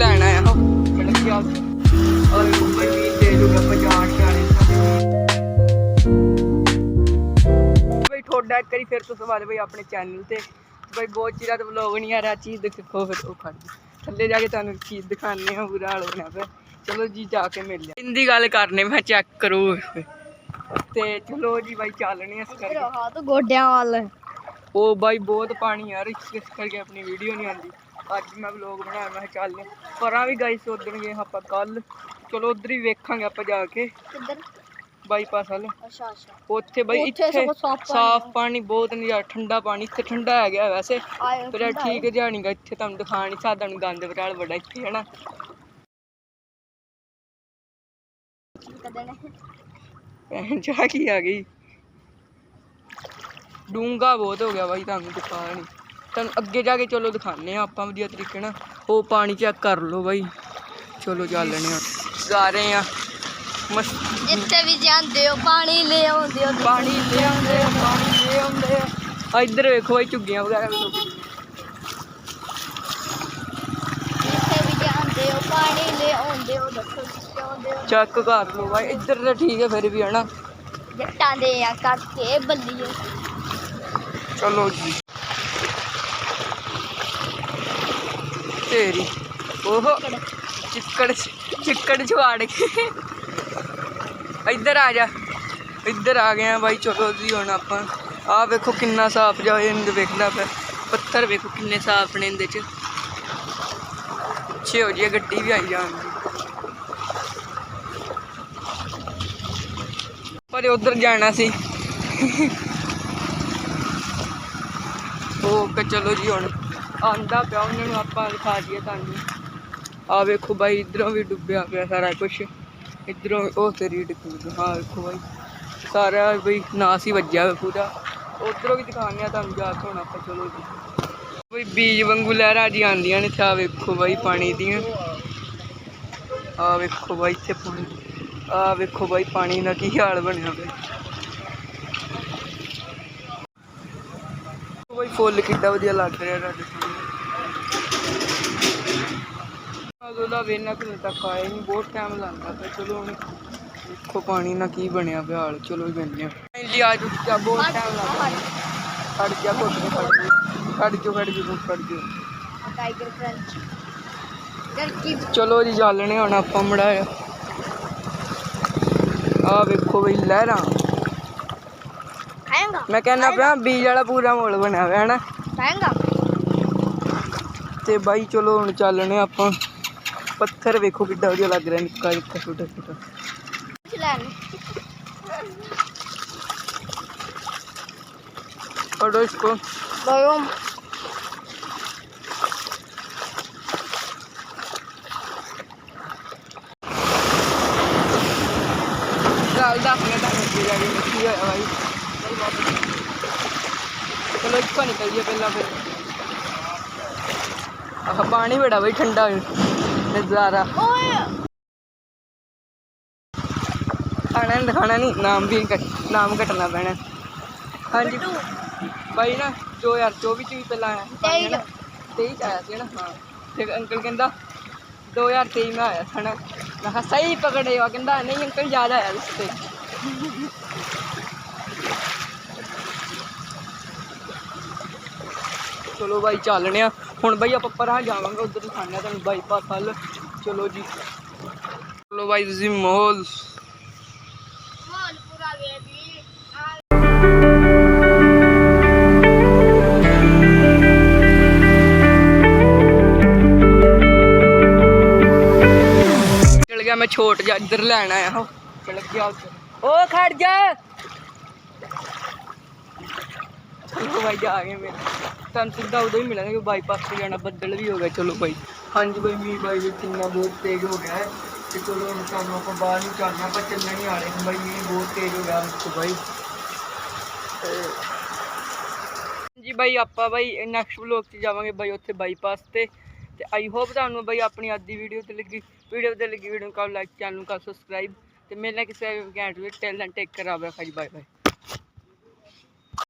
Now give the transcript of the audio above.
ਲੈਣ ਆਇਆ। ਹਾਂ ਔਰ ਮੁੰਬਈ ਵੀ ਬਈ ਤੁਹਾਡਾ ਇੱਕ ਵਾਰੀ ਫਿਰ ਤੋਂ ਸਵਾਲ ਬਈ ਆਪਣੇ ਚੈਨਲ ਤੇ। ਬਈ ਬਹੁਤ ਚਿਰਾਂ ਤੋਂ ਵਲੌਗ ਨਹੀਂ ਆ ਰਿਹਾ ਚੀਜ਼ ਦੇਖੋ ਫਿਰ ਉਹ ਗਈ। ਥੱਲੇ ਜਾ ਕੇ ਤੁਹਾਨੂੰ ਚੀਜ਼ ਦਿਖਾਣੇ ਆ ਬੁਰਾ ਹਾਲ ਹੋਣਾ ਪਿਆ ਚਲੋ ਜੀ ਜਾ ਕੇ ਮਿਲ ਲਿਆ। ਹਿੰਦੀ ਗੱਲ ਕਰਨੇ ਮੈਂ ਚੈੱਕ ਕਰੋ। ਤੇ ਚਲੋ ਜੀ ਬਾਈ ਚੱਲਣੇ ਇਸ ਕਰਕੇ। ਹਾਂ ਤਾਂ ਗੋਡਿਆਂ ਵੱਲ। ਉਹ ਬਾਈ ਬਹੁਤ ਪਾਣੀ ਯਾਰ ਇਸ ਕਰਕੇ ਆਪਣੀ ਵੀਡੀਓ ਨਹੀਂ ਆਉਂਦੀ। ਅੱਜ ਮੈਂ ਵਲੌਗ ਬਣਾਇਆ ਮੈਂ ਕਿਹਾ ਚੱਲ ਪਰਾਂ ਵੀ ਗਾਈਸ ਉਦਣਗੇ ਆਪਾਂ ਕੱਲ ਚਲੋ ਉਧਰ ਹੀ ਵੇਖਾਂਗੇ ਆਪਾਂ ਜਾ ਕੇ। ਕਿੱਧਰ? ਬਾਈਪਾਸ ਵੱਲ। ਅੱਛਾ ਅੱਛਾ। ਉੱਥੇ ਬਾਈ ਇੱਥੇ ਸਾਫ਼ ਪਾਣੀ ਬਹੁਤ ਨਹੀਂ ਯਾਰ ਠੰਡਾ ਪਾਣੀ ਇੱਥੇ ਠੰਡਾ ਹੈਗਾ ਵੈਸੇ। ਪਰ ਠੀਕ ਜਿਹਾ ਨੀ ਗਾ ਇੱਥੇ ਤੁਹਾਨੂੰ ਦਿਖਾ ਨਹੀਂ ਸਕਦਾ ਨੂੰ ਗੰਦ ਵਰਾਲ ਬੜਾ ਇੱਥੇ ਹੈ ਨੇ ਭੈਣ ਜਾ ਕੀ ਆ ਗਈ? ਡੂੰਗਾ ਬਹੁਤ ਹੋ ਗਿਆ ਬਾਈ ਤੁਹਾਨੂੰ ਦਿਖਾ ਨਹੀਂ ਤੁਹਾਨੂੰ ਅੱਗੇ ਜਾ ਕੇ ਚਲੋ ਦਿਖਾਣੇ ਆ ਆਪਾਂ ਵਧੀਆ ਤਰੀਕੇ ਨਾਲ। ਉਹ ਪਾਣੀ ਚੈੱਕ ਕਰ ਲਓ ਬਾਈ। ਚਲੋ ਚੱਲਣੇ ਆ ਜਾ ਰਹੇ ਆ ਜਿੱਥੇ ਵੀ ਜਾਂਦੇ ਹੋ ਪਾਣੀ ਲੈ ਆਉਂਦੇ ਹੋ। ਪਾਣੀ ਲੈ ਆਉਂਦੇ ਆ ਪਾਣੀ ਲੈ ਆਉਂਦੇ ਆ। ਇੱਧਰ ਵੇਖੋ ਬਾਈ ਝੁੱਗੀਆਂ ਵਗੈਰਾ ਵੀ ਲੋਕੀ। ਜਿੱਥੇ ਵੀ ਜਾਂਦੇ ਹੋ ਪਾਣੀ ਲੈ ਆਉਂਦੇ ਹੋ ਦੱਸੋ ਕਿੱਥੇ ਆਉਂਦੇ ਹੋ? ਚੈੱਕ ਕਰ ਲਓ ਬਾਈ ਇੱਧਰ ਤਾਂ ਠੀਕ ਹੈ ਫਿਰ ਵੀ ਹਨਾ। ਜੱਟਾਂ ਦੇ ਆ ਕਰਕੇ ਬੱਲੀਏ। ਚਲੋ ਜੀ। ਤੇਰੀ। ਉਹ ਚਿੱਕੜ ਚਿੱਕੜ ਛਵਾੜ ਕੇ। ਇੱਧਰ ਆ ਜਾ। ਇੱਧਰ ਆ ਗਏ ਆ ਬਾਈ, ਚਲੋ ਜੀ, ਹੁਣ ਆਪਾਂ ਆਹ ਵੇਖੋ ਕਿੰਨਾ ਸਾਫ਼ ਜਾ ਇਹਨੂੰ ਵੇਖਣਾ ਪਿਆ। ਪੱਥਰ ਵੇਖੋ ਕਿੰਨੇ ਸਾਫ਼ ਨੇ ਇਹਦੇ ਚ। ਛੇ ਹੋ ਜੀ ਗੱਡੀ ਵੀ ਆਈ ਜਾਂਦੀ ਪਰ ਉਧਰ ਜਾਣਾ ਸੀ। ਉਹ ਚਲੋ ਜੀ, ਹੁਣ ਆਂਦਾ ਪਿਆ, ਉਹਨਾਂ ਨੂੰ ਆਪਾਂ ਦਿਖਾ ਦਈਏ ਤੁਹਾਨੂੰ। ਆ ਵੇਖੋ ਬਾਈ, ਇਧਰੋਂ ਵੀ ਡੁੱਬਿਆ ਪਿਆ ਸਾਰਾ ਕੁਝ ਇਧਰੋਂ ਉਹ ਤੇਰੀ ਡਿੱਗੂ ਹਾਂ ਵੇਖੋ ਬਾਈ, ਸਾਰਾ ਬਈ ਨਾਸ ਹੀ ਵੱਜਿਆ ਹੋਇਆ ਪੂਰਾ। ਉਧਰੋਂ ਵੀ ਦਿਖਾਉਂਦੇ ਆ ਤੁਹਾਨੂੰ ਜਾ ਕੇ ਹੁਣ ਆਪਾਂ, ਚਲੋ ਜੀ। ਬਈ ਬੀਜ ਵਾਂਗੂ ਲਹਿਰਾਂ ਜੀ ਆਉਂਦੀਆਂ ਨੇ ਇੱਥੇ ਆ ਵੇਖੋ ਬਾਈ ਪਾਣੀ ਦੀਆਂ। ਆ ਵੇਖੋ ਬਾਈ ਇੱਥੇ ਪਾਣੀ। ਆ ਵੇਖੋ ਬਾਈ ਪਾਣੀ ਦਾ ਕੀ ਹਾਲ ਬਣਿਆ ਪਿਆ। ਫੁੱਲ ਕਿੱਡਾ ਵਧੀਆ ਲੱਗ ਰਿਹਾ ਤੁਹਾਡੇ ਸਾਹਮਣੇ ਉਹਦਾ ਵੇਨਾ ਕਿੰਨੇ ਤੱਕ ਆਇਆ ਨਹੀਂ ਬਹੁਤ ਟਾਈਮ ਲੱਗਦਾ ਪਿਆ। ਚਲੋ ਹੁਣ ਦੇਖੋ ਪਾਣੀ ਨਾਲ ਕੀ ਬਣਿਆ ਪਿਆ ਹਾਲ ਚਲੋ ਗੰਨੇ ਇੰਲੀ ਆ ਚੁੱਕਾ ਬਹੁਤ ਟਾਈਮ ਲੱਗਦਾ। ਖੜ ਜਾ ਘੁੱਟ ਕੇ ਖੜ ਜਾ। ਖੜ ਜਾ ਖੜ ਜਾ ਖੜ ਜਾ ਟਾਈਗਰ ਫ੍ਰੈਂਚ ਚਲੋ ਜੀ ਚੱਲਣੇ ਹੁਣ ਆਪਾਂ ਮੜਾਇਆ। ਆ ਵੇਖੋ ਬਈ ਲਹਿਰਾਂ। ਮੈਂ ਕਹਿੰਦਾ ਪਿਆ ਬੀਜ ਵਾਲਾ ਪੂਰਾ ਮੋਲ ਬਣਿਆ ਹੋਇਆ ਹੈ ਨਾ ਖਾਏਗਾ ਤੇ ਬਾਈ ਚਲੋ ਹੁਣ ਚੱਲਣੇ ਆਪਾਂ। ਪੱਥਰ ਵੇਖੋ ਕਿੱਡਾ ਵਧੀਆ ਲੱਗ ਰਿਹਾ ਨਿੱਕਾ ਨਿੱਕਾ ਛੋਟਾ ਛੋਟਾ। ਕੀ ਹੋਇਆ ਬਾਈ। ਪਾਣੀ ਬੜਾ ਬਈ ਠੰਡਾ ਨਜ਼ਾਰਾ। ਓਏ ਖਾਣਾ ਨਹੀਂ ਦਿਖਾਣਾ ਨਹੀਂ ਨਾਮ ਵੀ ਨਾਮ ਘਟਣਾ ਪੈਣਾ। ਹਾਂਜੀ। ਬਾਈ ਨਾ ਜੋ ਯਾਰ 24 ਚ ਵੀ ਪਹਿਲਾਂ ਆਇਆ ਤੇਈ ਚ ਆਇਆ ਸੀ ਨਾ ਹਾਂ। ਤੇ ਅੰਕਲ ਕਹਿੰਦਾ 2023 ਮੈਂ ਆਇਆ ਸੀ ਮੈਂ ਕਿਹਾ ਸਹੀ ਪਕੜੇ ਹੋ ਕਹਿੰਦਾ ਨਹੀਂ ਅੰਕਲ ਯਾਦ ਆਇਆ ਉਸ ਤੇ ਚਲੋ ਬਾਈ ਚੱਲਣੇ ਆ। ਹੁਣ ਬਾਈ ਆਪਾਂ ਪਰਾਂ ਜਾਵਾਂਗੇ, ਉਧਰ ਦਿਖਾਣੇ ਆ ਤੁਹਾਨੂੰ ਬਾਈਪਾਸ ਵੱਲ। ਚਲੋ ਜੀ। ਚਲੋ ਬਾਈ, ਤੁਸੀਂ ਮਾਹੌਲ ਚਲ ਗਿਆ, ਮੈਂ ਛੋਟ ਜਾ ਇੱਧਰ ਲੈਣ ਆਇਆ। ਹਾਂ ਚਲ ਗਿਆ ਉੱਧਰ। ਓ ਖੜ ਜਾ। ਚਲੋ ਬਾਈ ਜਾ ਗਏ ਮੇਰੇ ਤੁਹਾਨੂੰ ਸਿੱਧਾ ਉਦੋਂ ਹੀ ਮਿਲਾਂਗੇ ਕਿ ਬਾਈਪਾਸ ਤੇ ਜਾਣਾ ਬੱਦਲ ਵੀ ਹੋ ਗਿਆ ਚਲੋ ਬਾਈ। ਹਾਂਜੀ ਬਾਈ ਮੀਂਹ ਬਾਈ ਵੀ ਕਿੰਨਾ ਬਹੁਤ ਤੇਜ਼ ਹੋ ਗਿਆ ਹੈ। ਤੇ ਚਲੋ ਹੁਣ ਤੁਹਾਨੂੰ ਆਪਾਂ ਬਾਹਰ ਨੂੰ ਚੱਲਣਾ ਆਪਾਂ ਚੱਲਣ ਹੀ ਵਾਲੇ ਹਾਂ ਬਾਈ ਮੀਂਹ ਬਹੁਤ ਤੇਜ਼ ਹੋ ਗਿਆ ਦੇਖੋ ਬਾਈ। ਜੀ ਬਾਈ ਆਪਾਂ ਬਾਈ ਨੈਕਸਟ ਵਲੋਗ 'ਚ ਜਾਵਾਂਗੇ ਬਾਈ ਉੱਥੇ ਬਾਈਪਾਸ ਤੇ। ਤੇ ਆਈ ਹੋਪ ਤੁਹਾਨੂੰ ਬਾਈ ਆਪਣੀ ਅੱਜ ਦੀ ਵੀਡੀਓ ਤੇ ਲੱਗੀ। ਵੀਡੀਓ ਤੇ ਲੱਗੀ ਵੀਡੀਓ ਨੂੰ ਕਰ ਲਾਈਕ ਚੈਨਲ ਨੂੰ ਕਰ ਸਬਸਕ੍ਰਾਈਬ ਤੇ ਮਿਲਣਾ ਕਿਸੇ ਘੈਂਟ ਵਿੱਚ ਟੈਲ ਐਂਡ ਟੇਕ ਕਰ ਆਵੇ ਖਾਜੀ ਬਾਏ ਬਾਏ